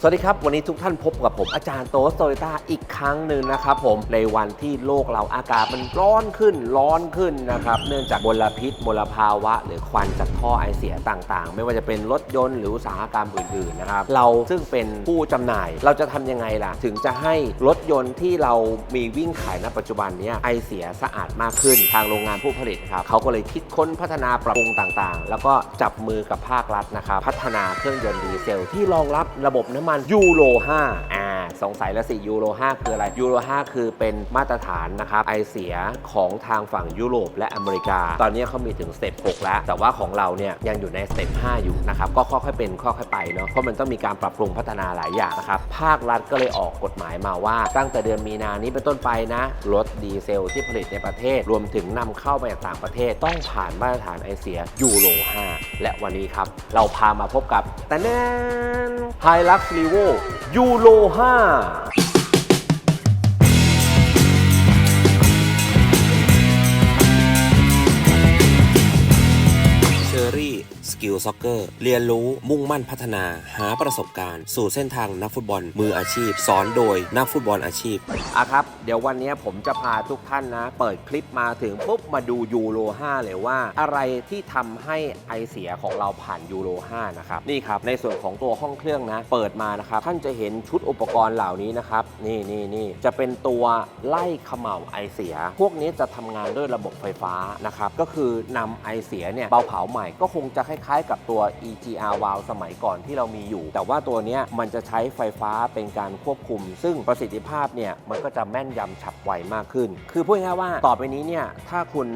สวัสดีครับ วันนี้ทุกท่านพบกับผมอาจารย์โตสโตโยต้าอีกครั้งหนึ่งนะครับผมในวันที่โลกเราอากาศมันร้อนขึ้นร้อนขึ้นนะครับเนื่องจากมลพิษมลภาวะ หรือควันจากท่อไอเสียต่างๆ ไม่ว่าจะเป็นรถยนต์หรืออุตสาหกรรมอื่นๆนะครับเราซึ่งเป็นผู้จำหน่าย เราจะทำยังไงล่ะ ถึงจะให้รถยนต์ที่เรามีวิ่งขายณปัจจุบันนี้ไอเสียสะอาดมากขึ้น ทางโรงงานผู้ผลิตครับเขาก็เลยคิดค้นพัฒนาปรับปรุงต่างๆ แล้วก็จับมือกับภาครัฐนะครับพัฒนาเครื่องยนต์ดีเซลที่รองรับระบบน้ำำมันยูโร5อ่า สงสัยแล้วสิยูโร 5 คืออะไรยูโร 5 คือเป็นมาตรฐานนะครับไอเสียของทางฝั่งยุโรปและอเมริกา ตอนนี้เขามีถึงสเต็ป6แล้ว แต่ว่าของเราเนี่ยยังอยู่ในสเต็ป5อยู่นะครับก็ค่อยๆเป็นค่อยๆไปเนาะเพราะมันต้องมีการปรับปรุงพัฒนาหลายอย่างนะครับภาครัฐก็เลยออกกฎหมายมาว่า ตั้งแต่เดือนมีนานี้เป็นต้นไปนะรถดีเซลที่ผลิตในประเทศ รวมถึงนำเข้ามาจากต่างประเทศ ต้องผ่านมาตรฐานไอเสียยูโร 5 และวันนี้ครับ เราพามาพบกับแต่แน่นไฮลักซ์ลีโวยูโร 5า กิลซ็อกเกอร์ เรียนรู้มุ่งมั่นพัฒนา หาประสบการณ์ สู่เส้นทางนักฟุตบอลมืออาชีพ สอนโดยนักฟุตบอลอาชีพอะครับ เดี๋ยววันนี้ผมจะพาทุกท่านนะ เปิดคลิปมาถึงปุ๊บมาดูยูโร5เลยว่า อะไรที่ทำให้ไอเสียของเราผ่านยูโร5นะครับนี่ครับในส่วนของตัวห้องเครื่องนะ เปิดมานะครับท่านจะเห็นชุดอุปกรณ์เหล่านี้นะครับนี่นี่นี่จะเป็นตัวไล่เขม่าไอเสีย พวกนี้จะทำงานด้วยระบบไฟฟ้านะครับก็คือนำไอเสียเนี่ยเบาเผาใหม่ก็คงจะคล้ายๆ กับตัว EGR valve สมัยก่อนที่เรามีอยู่ แต่ว่าตัวนี้มันจะใช้ไฟฟ้าเป็นการควบคุม ซึ่งประสิทธิภาพเนี่ยมันก็จะแม่นยำฉับไวมากขึ้น คือพูดง่ายๆว่าต่อไปนี้เนี่ยถ้าคุณ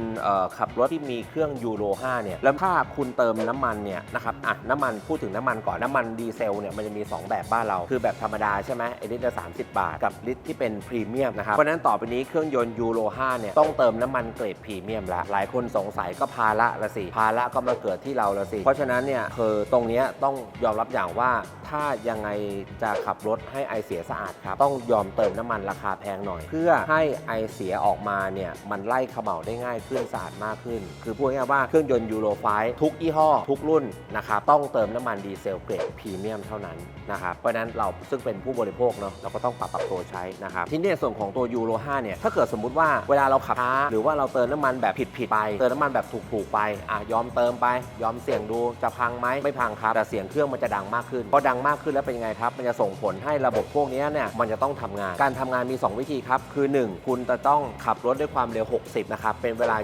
ขับรถที่มีเครื่องยูโร5เนี่ยแล้วถ้าคุณเติมน้ำมันเนี่ยนะครับอะน้ำมันพูดถึงน้ำมันก่อนน้ำมันดีเซลเนี่ยมันจะมี 2 แบบบ้านเรา คือแบบธรรมดาใช่ไหมไอลิตรละ30บาท กับลิตรที่เป็นพรีเมียมนะครับเพราะนั้นต่อไปนี้เครื่องยนต์ยูโร5เนี่ยต้องเติมน้ำมันเกรดพรีเมียมละหลายคนสงสัยก็ภาระละสิภาระก็มาเกิดที่เราละสิเพราะฉะนั้นเนี่ยคือตรงนี้ต้องยอมรับอย่างว่าถ้ายังไงจะขับรถให้ไอเสียสะอาดครับ ต้องยอมเติมน้ำมันราคาแพงหน่อย เพื่อให้ไอเสียออกมาเนี่ยมันไล่เขม่าได้ง่ายขึ้นสะอาดมากขึ้น คือพูดง่ายๆว่าเครื่องยนต์ยูโร5ทุกยี่ห้อ ทุกรุ่นนะครับต้องเติมน้ำมันดีเซลเกรดพรีเมียมเท่านั้นนะครับเพราะฉะนั้นเราซึ่งเป็นผู้บริโภคเนาะเราก็ต้องปรับปรับตัวใช้นะครับที่เนี่ยส่วนของตัวยูโร5เนี่ยถ้าเกิดสมมุติว่าเวลาเราขับช้าหรือว่าเราเติมน้ำมันแบบผิดๆไป เติมน้ำมันแบบถูกๆไปอะยอมเติมไปยอมเสี่ยงดูจะพังไหมไม่พังครับแต่เสียงเครื่องมันจะดังมากขึ้นพอดังมากขึ้นแล้วเป็นยังไงครับ มันจะส่งผลให้ระบบพวกนี้เนี่ยมันจะต้องทำงาน การทำงานมี 2 วิธีครับ คือ 1 คุณจะต้องขับรถด้วยความเร็ว 60 นะครับ เป็นเวลา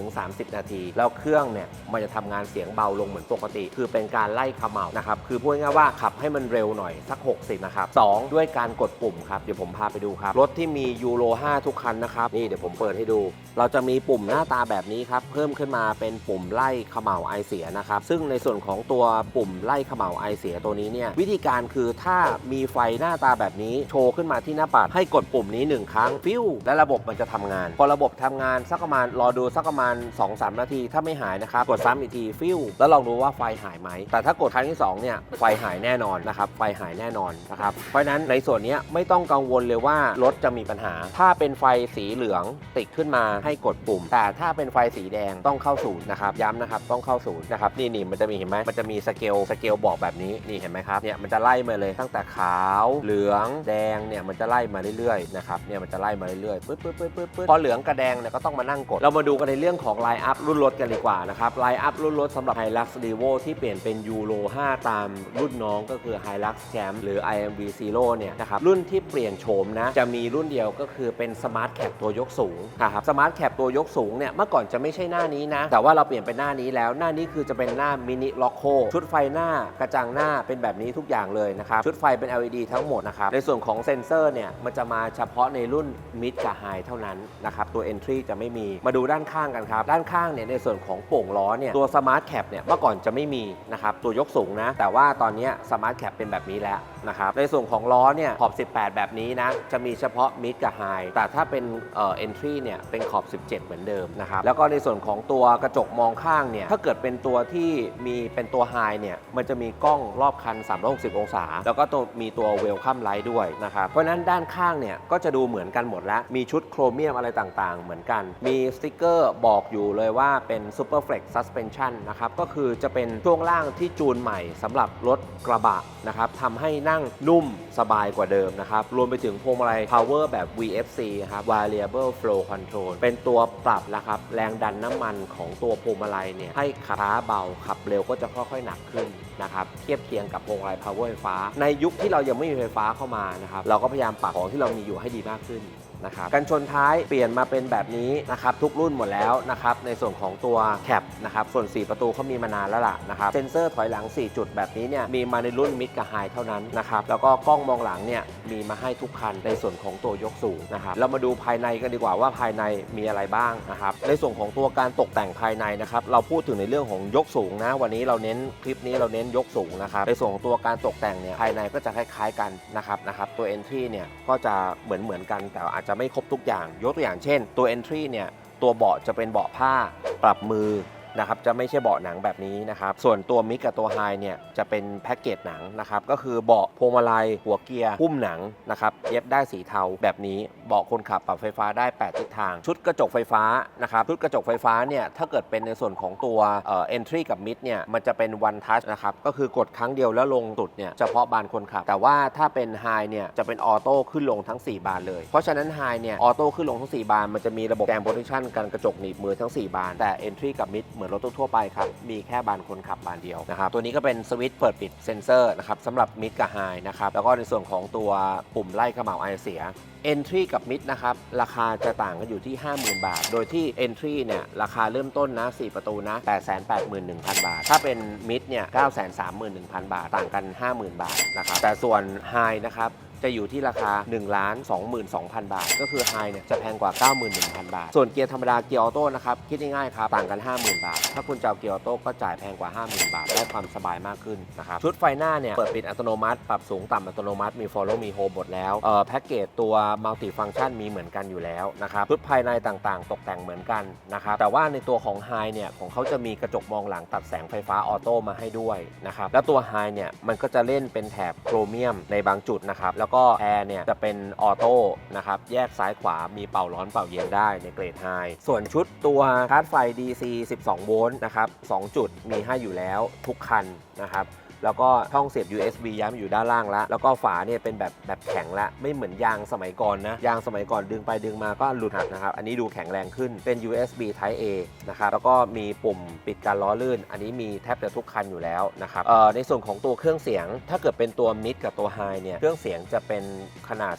20-30 นาที แล้วเครื่องเนี่ยมันจะทำงานเสียงเบาลงเหมือนปกติ คือเป็นการไล่เขม่านะครับ คือพูดง่ายว่าขับให้มันเร็วหน่อยสัก 60 นะครับสองด้วยการกดปุ่มครับ เดี๋ยวผมพาไปดูครับ รถที่มียูโร5ทุกคันนะครับ นี่เดี๋ยวผมเปิดให้ดู เราจะมีปุ่มหน้าตาแบบนี้ครับ เพิ่มขึ้นมาเป็นปุ่มไล่เขม่าไอเสียนะครับ ซึ่งในส่วนของตัวปุ่มไล่เขม่าไอเสียตัวนี้เนี่ยวิธีการคือถ้ามีไฟหน้าตาแบบนี้โชว์ขึ้นมาที่หน้าปัดให้กดปุ่มนี้ 1 ครั้งฟิวและระบบมันจะทำงาน พอระบบทำงานสักประมาณรอดูสักประมาณ 2-3 นาที ถ้าไม่หายนะครับกดซ้ำอีกทีฟิวแล้วลองดูว่าไฟหายไหม แต่ถ้ากดครั้งที่2เนี่ยไฟหายแน่นอนนะครับไฟหายแน่นอนนะครับเพราะฉะนั้นในส่วนนี้ไม่ต้องกังวลเลยว่ารถจะมีปัญหา ถ้าเป็นไฟสีเหลืองติดขึ้นมาให้กดปุ่ม แต่ถ้าเป็นไฟสีแดงต้องเข้าศูนย์นะครับย้ำนะครับต้องเข้าศูนย์นะครับนี่นี่มันจะมีเห็นไหมมันจะมีสเกลสเกลบอกแบบนี้นี่เห็นไหมครับเนี่ยมันจะไล่มาเลยตั้งแต่ขาวเหลืองแดงเนี่ยมันจะไล่มาเรื่อยๆนะครับเนี่ยมันจะไล่มาเรื่อยๆปึ๊บปึ๊บปึ๊บปึ๊บปึ๊บพอเหลืองกับแดงเนี่ยก็ต้องมานั่งกด เรามาดูกันในเรื่องของไลน์อัพรุ่นรถกันดีกว่านะครับไลน์อัพรุ่นรถสำหรับ Hilux Revo ที่เปลี่ยนเป็นยูโร5 ตามรุ่นน้องก็คือ Hilux Champ หรือ IMV Zero เนี่ยนะครับรุ่นที่เปลี่ยนโฉมนะจะมีรุ่นเดียวก็คือเป็น Smart Cap ตัวยกสูงนะครับ Smart Cap ตัวยกสูงเนี่ยเมื่อก่อนจะไม่ใช่หน้านี้นะ แต่ว่าเราเปลี่ยนเป็นหน้านี้แล้วหน้านี้คือจะเป็นหน้ามินิล็อกโคชุดไฟหน้ากระจังหน้าเป็นแบบนี้ทุกอย่างเลยนะครับชุดไฟเป็น LED ทั้งหมดนะครับในส่วนของเซ็นเซอร์เนี่ยมันจะมาเฉพาะในรุ่น Mid กับ High เท่านั้นนะครับตัว Entry จะไม่มีมาดูด้านข้างกันครับ ด้านข้างเนี่ยในส่วนของโป่งล้อเนี่ยตัว Smart Cap เนี่ยเมื่อก่อนจะไม่มีนะครับตัวยกสูงนะ แต่ว่าตอนนี้ย Smart Cap เป็นแบบนี้แล้วนะครับ ในส่วนของล้อเนี่ยขอบ 18 แบบนี้นะ จะมีเฉพาะ Mid กับ High แต่ถ้าเป็นเอ่อ Entry เนี่ยเป็นขอบ 17 เหมือนเดิมนะครับ แล้วก็ในส่วนของตัวกระจกมองข้างเนี่ย ถ้าเกิดเป็นตัวที่มีเป็นตัว High เนี่ย มันจะมีกล้องรอบคัน 360 องศา แล้วก็ตัวมีตัว Welcome Light ด้วยนะครับ เพราะฉะนั้นด้านข้างเนี่ยก็จะดูเหมือนกันหมดแล้ว มีชุดโครเมียมอะไรต่างๆ เหมือนกัน มีสติกเกอร์บอกอยู่เลยว่าเป็น Super Flex Suspension นะครับ ก็คือจะเป็นช่วงล่างที่จูนใหม่สำหรับรถกระบะนะครับทำให้นั่งนุ่มสบายกว่าเดิมนะครับ รวมไปถึงพวงมาลัย power แบบ VFC ครับ variable flow control เป็นตัวปรับนะครับ แรงดันน้ำมันของตัวพวงมาลัยเนี่ยให้ขับช้าเบาขับเร็วก็จะค่อยๆหนักขึ้นนะครับ เทียบเคียงกับพวงมาลัย power ไฟฟ้า ในยุคที่เรายังไม่มีไฟฟ้าเข้ามานะครับ เราก็พยายามปรับของที่เรามีอยู่ให้ดีมากขึ้น นะครับกันชนท้ายเปลี่ยนมาเป็นแบบนี้นะครับทุกรุ่นหมดแล้วนะครับในส่วนของตัวแคปนะครับส่วน 4 ประตูเขามีมานานแล้วล่ะนะครับเซ็นเซอร์ถอยหลัง 4 จุดแบบนี้เนี่ยมีมาในรุ่นมิดกับไฮเท่านั้นนะครับแล้วก็กล้องมองหลังเนี่ยมีมาให้ทุกคันในส่วนของตัวยกสูงนะครับเรามาดูภายในกันดีกว่าว่าภายในมีอะไรบ้างนะครับในส่วนของตัวการตกแต่งภายในนะครับเราพูดถึงในเรื่องของยกสูงนะวันนี้เราเน้นคลิปนี้เราเน้นยกสูงนะครับในส่วนของตัวการตกแต่งเนี่ยภายในก็จะคล้ายๆกันนะครับนะครับตัว entry เนี่ยก็จะเหมือนเหมือนๆกันแต่อาจจะไม่ครบทุกอย่าง ยกตัวอย่างเช่น ตัว entry เนี่ยตัวเบาะจะเป็นเบาะผ้า ปรับมือ นะครับจะไม่ใช่เบาะหนังแบบนี้นะครับ ส่วนตัวมิกกับตัวไฮเนี่ยจะเป็นแพ็กเกจหนังนะครับ ก็คือเบาะพวงมาลัย หัวเกียร์หุ้มหนังนะครับ เย็บได้สีเทาแบบนี้เบาะคนขับปรับไฟฟ้าได้ 8 ทิศทาง ชุดกระจกไฟฟ้านะครับ ชุดกระจกไฟฟ้าเนี่ยถ้าเกิดเป็นในส่วนของตัวเอ่อ entry กับ mid เนี่ยมันจะเป็น one touch นะครับ ก็คือกดครั้งเดียวแล้วลงสุดเนี่ยเฉพาะบานคนขับ แต่ว่าถ้าเป็น high เนี่ยจะเป็นออโต้ขึ้นลงทั้ง 4 บานเลย เพราะฉะนั้น high เนี่ยออโต้ขึ้นลงทั้ง 4 บาน มันจะมีระบบแกมโพซิชันกันกระจกหนีบมือทั้ง 4 บานแต่ entry กับ mid เหมือนรถทั่วๆไปครับ มีแค่บานคนขับบานเดียวนะครับ ตัวนี้ก็เป็นสวิตช์เปิดปิดเซนเซอร์นะครับสำหรับ mid กับ high นะครับ แล้วก็ในส่วนของตัวปุ่มไล่เขม่าวไอเสีย Entry กับ Mid นะครับ ราคาจะต่างกันอยู่ที่ 50,000 บาท โดยที่ Entry เนี่ย ราคาเริ่มต้นนะ 4 ประตูนะ 881,000 บาท ถ้าเป็น Mid เนี่ย 931,000 บาท ต่างกัน 50,000 บาทนะครับ แต่ส่วน High นะครับ จะอยู่ที่ราคา1 2 2 0 0 0 บาท ก็คือ High เนี่ยจะแพงกว่า 91,000 บาท ส่วนเกียร์ธรรมดาเกียร์ออโต้นะครับคิดง่ายๆครับต่างกัน 50,000 บาท ถ้าคุณจะเอาเกียร์ออโต้ก็จ่ายแพงกว่า 50,000 บาท ได้ความสบายมากขึ้นนะครับชุดไฟหน้าเนี่ยเปิดปิดอัตโนมัติ ปรับสูงต่ำอัตโนมัติมี Follow มี Home หมดแล้วเอ่อแพ็กเกจตัว Multi Function มีเหมือนกันอยู่แล้วนะครับชุดภายในต่างๆ ตกแต่งเหมือนกันนะครับแต่ว่าในตัวของ High เนี่ยของเขาจะมีกระจกมองหลังตัดแสงไฟฟ้าออโต้มาให้ด้วยนะครับแล้วตัว High เนี่ยมันก็จะเล่นเป็นแถบโครเมียมในบางจุดนะครับแล้วก็แอร์เนี่ยจะเป็นออโต้นะครับแยกซ้ายขวามีเป่าร้อนเป่าเย็นได้ในเกรดไฮส่วนชุดตัวชาร์จไฟ DC 12 โวลต์นะครับ2จุดมีให้อยู่แล้วทุกคัน นะครับแล้วก็ช่องเสียบ USB ย้ำอยู่ด้านล่างแล้วแล้วก็ฝาเนี่ยเป็นแบบแบบแข็งละไม่เหมือนยางสมัยก่อนนะ ยางสมัยก่อนดึงไปดึงมาก็หลุดหักนะครับ อันนี้ดูแข็งแรงขึ้นเป็น USB Type A นะครับแล้วก็มีปุ่มปิดการล้อลื่น อันนี้มีแทบจะทุกคันอยู่แล้วนะครับเอ่อในส่วนของตัวเครื่องเสียง ถ้าเกิดเป็นตัว Mid กับตัว High เนี่ยเครื่องเสียงจะเป็นขนาด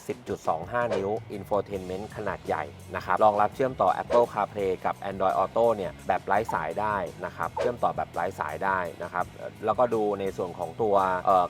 10.25 นิ้ว Infotainment ขนาดใหญ่นะครับรองรับเชื่อมต่อ Apple CarPlay กับ Android Auto เนี่ยแบบไร้สายได้นะครับเชื่อมต่อแบบไร้สายได้นะครับแล้วก็ดูในส่วนของตัว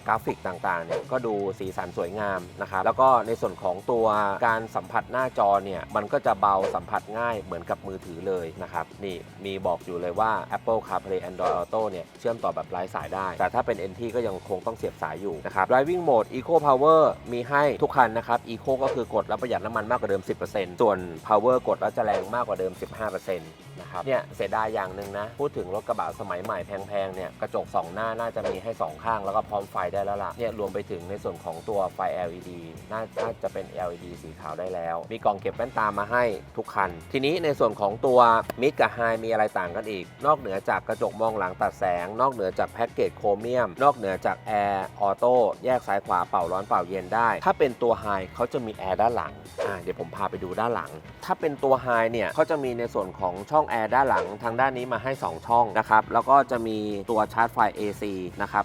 กราฟิกต่างๆเนี่ยก็ดูสีสันสวยงามนะครับแล้วก็ในส่วนของตัวการสัมผัสหน้าจอเนี่ยมันก็จะเบาสัมผัสง่ายเหมือนกับมือถือเลยนะครับนี่มีบอกอยู่เลยว่า Apple CarPlay Android Auto เนี่ยเชื่อมต่อแบบไร้สายได้ แต่ถ้าเป็น NT ก็ยังคงต้องเสียบสายอยู่นะครับ Driving Mode Eco Power มีให้ทุกคันนะครับ Eco ก็คือกดแล้วประหยัดน้ำมันมากกว่าเดิม 10%ส่วน Power กดแล้วจะแรงมากกว่าเดิม 15% นะครับเนี่ยเสียดายอย่างหนึ่งนะ พูดถึงรถกระบะสมัยใหม่แพงๆเนี่ยกระจก 2 หน้าน่าจะมีให้ 2 ข้างแล้วก็พร้อมไฟได้แล้วล่ะเนี่ยรวมไปถึงในส่วนของตัวไฟ LED น่าน่าจะเป็น LED สีขาวได้แล้ว มีกล่องเก็บแว่นตามาให้ทุกคัน ทีนี้ในส่วนของตัวมิดกับไฮมีอะไรต่างกันอีก นอกเหนือจากกระจกมองหลังตัดแสง นอกเหนือจากแพ็กเกจโครเมียม นอกเหนือจากแอร์ออโต้แยกซ้ายขวาเป่าร้อนเป่าเย็นได้ ถ้าเป็นตัวไฮเขาจะมีแอร์ด้านหลังอ่าเดี๋ยวผมพาไปดูด้านหลัง ถ้าเป็นตัวไฮเนี่ยเขาจะมีในส่วนของช่องแอร์ด้านหลังทางด้านนี้มาให้ 2 ช่องนะครับ แล้วก็จะมีตัวชาร์จไฟ AC นะครับ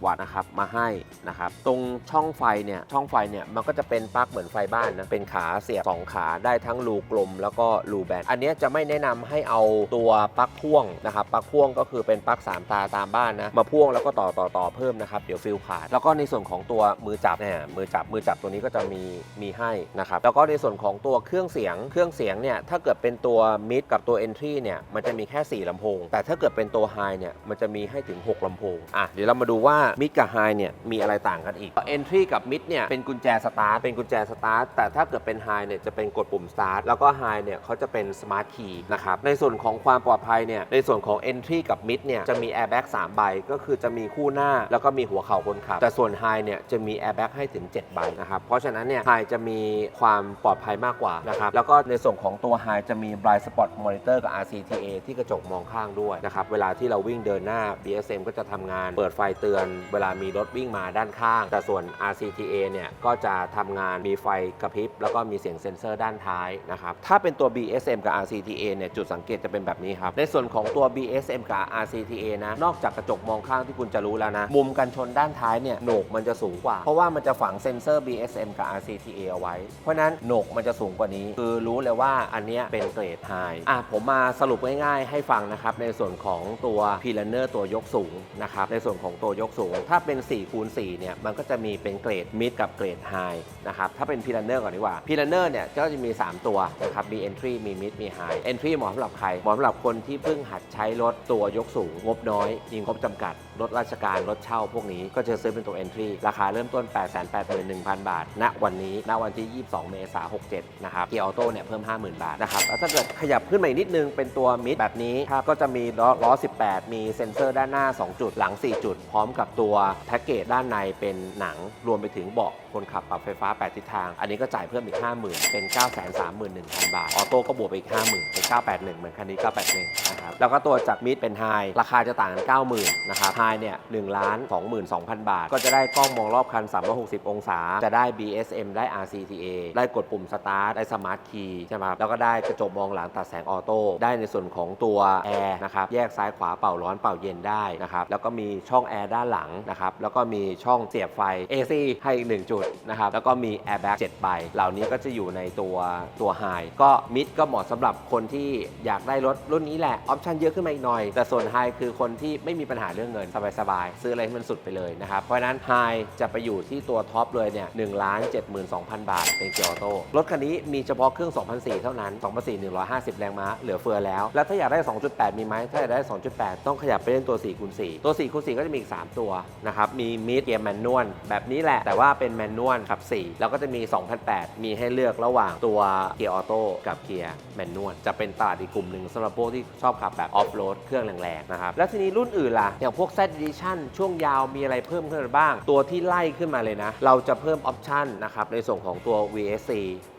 220 วัตต์นะครับ มาให้นะครับ ตรงช่องไฟเนี่ย ช่องไฟเนี่ย มันก็จะเป็นปลั๊กเหมือนไฟบ้านนะ เป็นขาเสียบ 2 ขาได้ทั้งรูกลม แล้วก็รูแบน อันนี้จะไม่แนะนำให้เอาตัวปลั๊กพ่วงนะครับ ปลั๊กพ่วงก็คือเป็นปลั๊ก3ตาตามบ้านนะ มาพ่วงแล้วก็ต่อต่อต่อเพิ่มนะครับ เดี๋ยวฟิลขาด แล้วก็ในส่วนของตัวมือจับเนี่ยมือจับ มือจับตัวนี้ก็จะมี มีให้นะครับ แล้วก็ในส่วนของตัวเครื่องเสียง เครื่องเสียงเนี่ย ถ้าเกิดเป็นตัวมิดกับตัว Entry เนี่ยมันจะมีแค่ 4ลำโพง แต่ถ้าเกิดเป็นตัว High เนี่ยมันจะมีให้ถึง 6ลำโพง อะเดี๋ยวเรามาดูว่ามิดกับ High เนี่ยมีอะไรต่างกันอีก Entry กับมิดเนี่ยเป็นกุญแจสตาร์ทเป็นกุญแจสตาร์ทแต่ถ้าเกิดเป็น High เนี่ยจะเป็นกดปุ่มสตาร์ทแล้วก็ High เนี่ยเขาจะเป็น Smart Key นะครับในส่วนของความปลอดภัยเนี่ยในส่วนของ Entry กับมิดเนี่ยจะมี Airbag 3ใบก็คือจะมีคู่หน้าแล้วก็มีหัวเข่าคนขับแต่ส่วน High เนี่ยจะมี Airbag ให้ถึง7ใบนะครับเพราะฉะนั้นเนี่ย High จะมีความปลอดภัยมากกว่านะครับแล้วก็ในส่วนของตัว High จะมี Blind Spot Monitor ตอร์กับ RCTA ที่กระจกมองข้างด้วยนะครับ เวลาที่เราวิ่งเดินหน้า BSM ก็จะทำงานเปิดไฟเตือน เวลามีรถวิ่งมาด้านข้าง แต่ส่วน RCTA เนี่ยก็จะทำงานมีไฟกระพริบ แล้วก็มีเสียงเซ็นเซอร์ด้านท้ายนะครับ ถ้าเป็นตัว BSM กับ RCTA เนี่ยจุดสังเกตจะเป็นแบบนี้ครับ ในส่วนของตัว BSM กับ RCTA นะ นอกจากกระจกมองข้างที่คุณจะรู้แล้วนะ มุมกันชนด้านท้ายเนี่ยโหนกมันจะสูงกว่า เพราะว่ามันจะฝังเซ็นเซอร์ BSM กับ RCTA เอาไว้ เพราะฉะนั้นโหนกมันจะสูงกว่านี้ คือรู้เลยว่าอันเนี้ยเป็นเกรดไฮอะผมมมาสรุปง่ายๆ ให้ฟังนะครับในส่วนของตัว p ี l เนอร์ตัวยกสูงนะครับในส่วนของตัวยกสูง ถ้าเป็น4คูณ4เนี่ยมันก็จะมีเป็นเกรดมิดกับเกรดไฮนะครับถ้าเป็น p ี l เนอร์ก่อนดีกว่า p ี l เนอร์เนี่ยก็จะมี 3 ตัวนะครับมี entry มี mid มี high entry เหมาะสำหรับใครเหมาะสำหรับคนที่เพิ่งหัดใช้รถตัวยกสูง งบน้อยมีงบจำกัดรถราชการรถเช่าพวกนี้ก็จะซื้อเป็นตัว entry ราคาเริ่มต้น 881,000 บาท ณวันนี้ณวันที่ 22 เมษายน67นะครับเกียร์ออโต้เนี่ยเพิ่ม 50,000 บาทนะครับแล้วถ้าเกิดขยับขึ้นมาอีกนิดนึงเป็นตัวมิดแบบนี้ครับก็จะมีล้อล้อ 18 มีเซ็นเซอร์ด้านหน้า 2 จุดหลัง 4 จุด พร้อมกับตัวแพ็กเกจด้านในเป็นหนังรวมไปถึงเบาะคนขับปรับไฟฟ้า 8 ทิศทาง อันนี้ก็จ่ายเพิ่มอีก 50,000 เป็น 931,000 บาท ออโต้ก็บวกไปอีก 50,000 เป็น 981 เหมือนคันนี้ 981 นะครับ แล้วก็ตัวจากมิดเป็นไฮราคาจะต่างกัน 90,000 นะครับไฮเนี่ย1ล้าน22,000 บาท ก็จะได้กล้องมองรอบคัน 360 องศา จะได้ BSM ได้ RCTA ได้กดปุ่มสตาร์ทได้สมาร์ทคีย์ใช่ไหมครับแล้วก็ได้กระจกมองหลังตัดแสงออโต้ได้ในส่วนของตัวแอร์นะครับแยกซ้ายขวาเป่าร้อนเป่าเย็นได้นะครับแล้วก็มีช่องแอร์ด้านหลังนะครับแล้วก็มีช่องเสียบไฟ AC ให้อีกหนึ่งจุดนะครับแล้วก็มีแอร์แบ็ก7ใบเหล่านี้ก็จะอยู่ในตัวตัวไฮก็มิดก็เหมาะสำหรับคนที่อยากได้รถรุ่นนี้แหละออปชันเยอะขึ้นมาอีกหน่อย แต่ส่วนไฮคือคนที่ไม่มีปัญหาเรื่องเงินสบายๆซื้ออะไรให้มันสุดไปเลยนะครับเพราะฉะนั้นไฮจะไปอยู่ที่ตัวท็อปเลยเนี่ยหนึ่งล้านเจ็ดหมื่นสองพันบาท เป็นเกียร์ออโต้รถคันนี้มีเฉพาะเครื่อง2004เท่านั้น2004 150 แรงม้าเหลือเฟือแล้ว แล้วถ้าอยากได้ 2.8 มีไหมถ้าอยากได้ 2.8 ต้องขยับไปเล่นตัว4คูณ4ตัว4คูณ4ก็จะมีอีก 3 ตัวนะครับมีมิดเกียร์แมนนวลแบบนี้แหละแต่ว่าเป็นแมนนนวลขับ4แล้วก็จะมี 2008 มีให้เลือกระหว่างตัวเกียร์ออโต้กับเกียร์แมนนวลจะเป็นตลาดอีกกลุ่มหนึ่งสำหรับพวกที่ชอบขับแบบออฟโรดเครื่องแรงๆนะครับแล้วทีนี้รุ่นอื่นล่ะ อย่างพวก Z Edition ช่วงยาวมีอะไรเพิ่มขึ้นมาบ้าง ตัวที่ไล่ขึ้นมาเลยนะ เราจะเพิ่มออปชันนะครับในส่วนของตัว VSC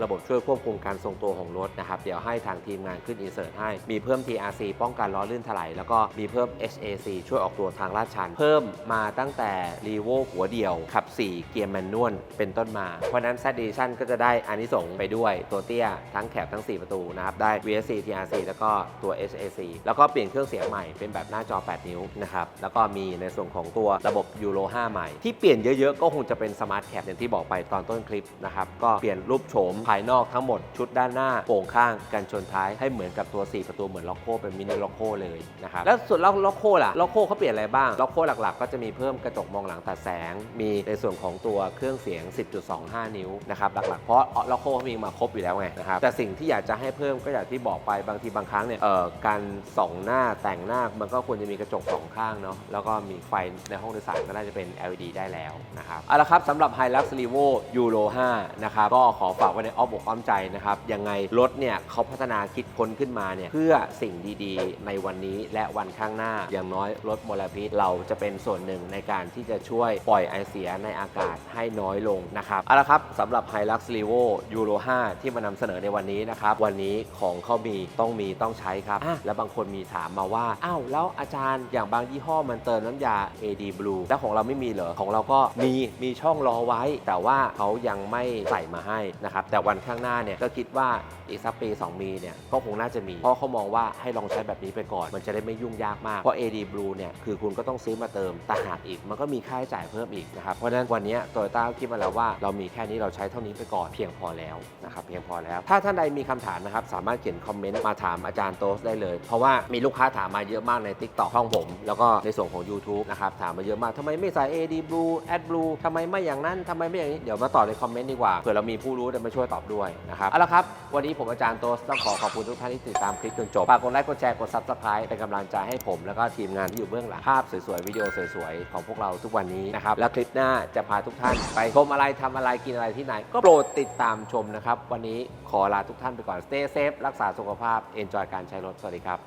ระบบช่วยควบคุมการทรงตัวของรถนะครับเดี๋ยวให้ทางทีมงานขึ้นอินเสิร์ตให้มีเพิ่ม TRC ป้องกันล้อลื่นถลายแล้วก็มีเพิ่ม HAC ช่วยออกตัวทางลาดชัน เพิ่มมาตั้งแต่ r e v o หัวเดียวขับ 4 เกียร์แมนนวลเป็นต้นมา เพราะนั้น Z Edition ก็จะได้อานิสงส์ไปด้วยตัวเตี้ยทั้งแคบทั้ง 4 ประตูนะครับ ได้ VSC TRC แล้วก็ตัว HAC แล้วก็เปลี่ยนเครื่องเสียงใหม่เป็นแบบหน้าจอ 8 นิ้วนะครับ แล้วก็มีในส่วนของตัวระบบ Euro 5ใหม่ ที่เปลี่ยนเยอะๆ ก็คงจะเป็น Smart Cap อย่างที่บอกไปตอนต้นคลิปนะครับ ก็เปลี่ยนรูปโฉมภายนอกทั้งหมดชุดด้านหน้าโป่งข้างกันชนท้ายให้เหมือนกับตัว 4 ประตูเหมือนล็อกโคเป็นมินิล็อกโคเลยนะครับแล้วส่วนล็อกโคล่ะล็อกโคเขาเปลี่ยนอะไรบ้างล็อกโคหลักๆ ก็จะมีเพิ่มกระจกมองหลังตัดแสง มีในส่วนของตัวเครื่องเสียงียง 10.25 นิ้วนะครับหลักๆ เพราะล็อกโคเขามีมาครบอยู่แล้วไงนะครับแต่สิ่งที่อยากจะให้เพิ่มก็อย่างที่บอกไปบางทีบางครั้งเนี่ยเอ่อการส่องหน้าแต่งหน้ามันก็ควรจะมีกระจกสองข้างเนาะแล้วก็มีไฟในห้องโดยสารก็น่าจะเป็น LED ได้แล้วนะครับเอาละครับสำหรับ Hilux Revo Euro 5นะครับก็ขอฝากไว้ในอ้อมอกอ้อมใจนะครับยังไงรถเนี่ยเขาพัฒนาคิดค้นขึ้นมาเนี่ยเพื่อสิ่งดีๆ ในวันนี้และวันข้างหน้า อย่างน้อยลดมลพิษเราจะเป็นส่วนหนึ่งในการที่จะช่วยปล่อยไอเสียในอากาศให้น้อยลงนะครับเอาละครับสำหรับ Hilux Revo Euro 5 ที่มานำเสนอในวันนี้นะครับ วันนี้ของเขามีต้องมีต้องใช้ครับอะแล้วบางคนมีถามมาว่า อ้าว แล้วอาจารย์อย่างบางยี่ห้อมันเติมน้ำยา AD Blue แล้วของเราไม่มีเหรอ ของเราก็มีมีช่องรอไว้ แต่ว่าเขายังไม่ใส่มาให้นะครับ แต่วันข้างหน้าเนี่ยก็คิดว่าอีกสักปี2ปีเนี่ยก็คงน่าจะมี เพราะเขามองว่าให้ลองใช้แบบนี้ไปก่อน มันจะได้ไม่ยุ่งยากมาก เพราะ AD Blue เนี่ยคือคุณก็ต้องซื้อมาเติมแต่หากอีกมันก็มีค่าใช้จ่ายเพิ่มอีกนะครับเพราะฉะนั้นวันนี้โตโยต้าคิดมาแล้วว่าเรามีแค่นี้เราใช้เท่านี้ไปก่อนเพียงพอแล้วนะครับเพียงพอแล้ว ถ้าท่านใดมีคำถามนะครับสามารถเขียนคอมเมนต์มาถามอาจารย์โตสได้เลย เพราะว่ามีลูกค้าถามมาเยอะมากใน Tik t o อกห้องผม แล้วก็ในส่วนของ YouTube นะครับถามมาเยอะมากทำไมไม่ใส่ AD Blue Ad Blue ทำไมไม่อย่างนั้นทำไมไม่อย่างนี้เดี๋ยวมาตอบในคอมเมนต์ดีกว่าเผื่อเรามีผู้รู้จะมาช่วยตอบด้วยนะครับเอาละครับ วันนี้ผมอาจารย์โตสต้องขอขอบคุณทุกท่านที่ติดตามคลิปจนจบฝากกดไลค์กดแชร์กด Subscribe เป็นกำลังใจให้ผม แล้วก็ทีมงานที่อยู่เบื้องหลังภาพสวยๆวิดีโอสวยๆของพวกเราทุกวันนี้นะครับแล้วคลิปหน้าจะพาทุกท่านไปชมอะไรทำอะไรกินอะไรที่ไหน ก็โปรดติดตามชมนะครับ วันนี้ขอลาทุกท่านไปก่อน stay safe รักษาสุขภาพ enjoy การใช้รถ สวัสดีครับ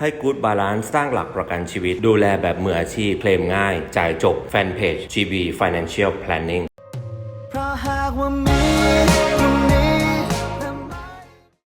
ให้กู๊ดบาลานซ์สร้างหลักประกันชีวิต ดูแลแบบมืออาชีพ เคลมง่าย จ่ายจบแฟนเพจ GB Financial Planning